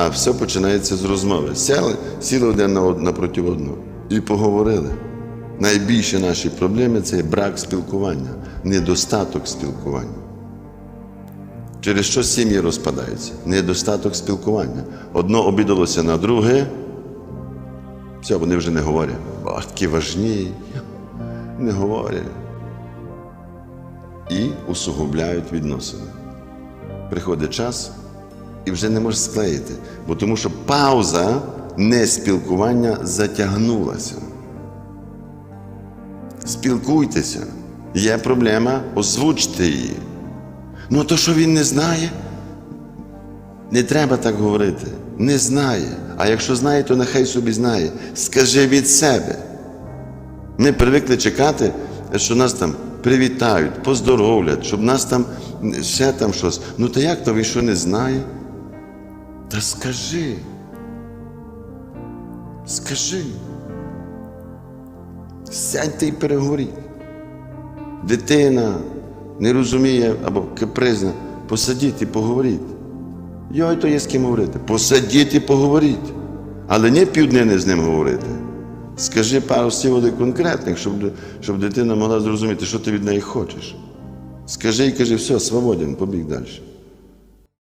А все починається з розмови. Сяли, сіли один на напроти одного і поговорили. Найбільші наші проблеми це брак спілкування, недостаток спілкування. Через що сім'ї розпадаються? Недостаток спілкування. Одно обідалося на друге, все, вони вже не говорять. Бо такі важні, не говорять. І усугубляють відносини. Приходить час і вже не можеш склеїти, бо тому що пауза неспілкування затягнулася. Спілкуйтеся. Є проблема, озвучте її. Ну, то, що він не знає, не треба так говорити. Не знає. А якщо знає, то нехай собі знає. Скажи від себе. Ми привикли чекати, що нас там привітають, поздоровлять, щоб нас там ще там щось. Ну та як то він що не знає? Та скажи. Скажи. Сядьте і переговоріть. Дитина не розуміє або капризна, посадіть і поговоріть. Йой, то є з ким говорити. Посадіть і поговоріть. Але не півднини з ним говорити. Скажи пару слів конкретних, щоб, щоб дитина могла зрозуміти, що ти від неї хочеш. Скажи і кажи, все, свободен, побіг далі.